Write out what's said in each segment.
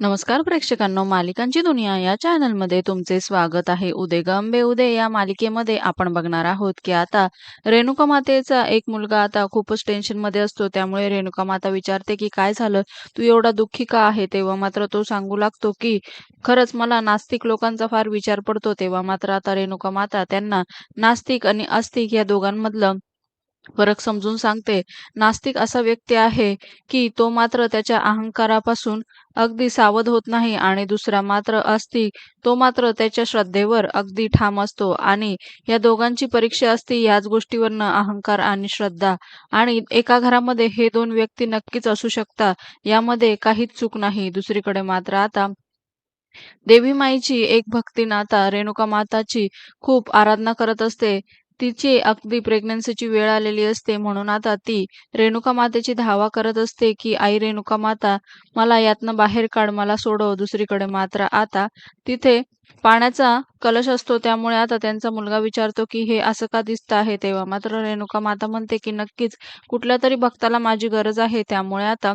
नमस्कार प्रेक्षकांनो मालिकांची दुनिया या चॅनलमध्ये तुमचे स्वागत आहे. उदे गंबे उदे या मालिकेमध्ये आपण बघणार आहोत की आता रेणुका मातेचा एक मुलगा आता खूपच टेन्शनमध्ये असतो. त्यामुळे रेणुका माता विचारते की काय झालं? तू एवढा दुःखी का आहे? तेव्हा मात्र तो सांगू लागतो की खरंच मला नास्तिक लोकांचा फार विचार पडतो. तेव्हा मात्र आता रेणुका माता त्यांना नास्तिक आणि आस्तिक या दोघांमधलं फरक समजून सांगते. नास्तिक असा व्यक्ती आहे की तो मात्र त्याच्या अहंकारापासून अगदी सावध होत नाही आणि दुसरा मात्र आस्तिक तो मात्र त्याच्या श्रद्धेवर अगदी ठाम असतो आणि या दोघांची परीक्षा असते याच गोष्टीवरनं अहंकार आणि श्रद्धा. आणि एका घरामध्ये हे दोन व्यक्ती नक्कीच असू शकतात यामध्ये काहीच चूक नाही. दुसरीकडे मात्र आता देवी माईची एक भक्ती नाता रेणुका माताची खूप आराधना करत असते. तिची अगदी प्रेग्नन्सीची वेळ आलेली असते म्हणून आता ती रेणुका मातेची धावा करत असते की आई रेणुका माता मला यातनं बाहेर काढ मला सोडव दुसरीकडे मात्र आता तिथे पाण्याचा कलश असतो त्यामुळे आता त्यांचा मुलगा विचारतो की हे असं का दिसतं आहे? तेव्हा मात्र रेणुका माता म्हणते की नक्कीच कुठल्या तरी भक्ताला माझी गरज आहे. त्यामुळे आता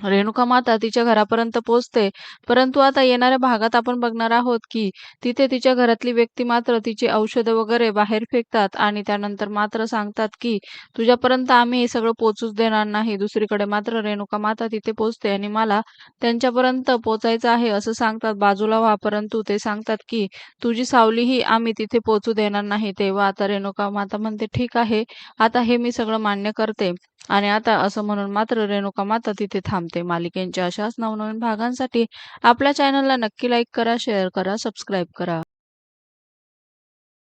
रेणुका माता तिच्या घरापर्यंत पोहोचते परंतु आता येणाऱ्या भागात आपण बघणार आहोत की तिथे तिच्या घरातली व्यक्ती मात्र तिची औषधं वगैरे बाहेर फेकतात आणि त्यानंतर मात्र सांगतात की तुझ्यापर्यंत आम्ही हे सगळं पोचूच देणार नाही. दुसरीकडे मात्र रेणुका माता तिथे पोचते आणि मला त्यांच्यापर्यंत पोचायचं आहे असं सांगतात बाजूला व्हा. परंतु ते सांगतात की तुझी सावलीही आम्ही तिथे पोचू देणार नाही. तेव्हा आता रेणुका माता म्हणते ठीक आहे. आता हे मी सगळं मान्य करते. आणि आता असं म्हणून मात्र रेणुका माता तिथे थांबते. मालिकेंच्या अशाच नवनवीन भागांसाठी आपल्या चॅनलला नक्की लाईक करा शेअर करा सबस्क्राईब करा.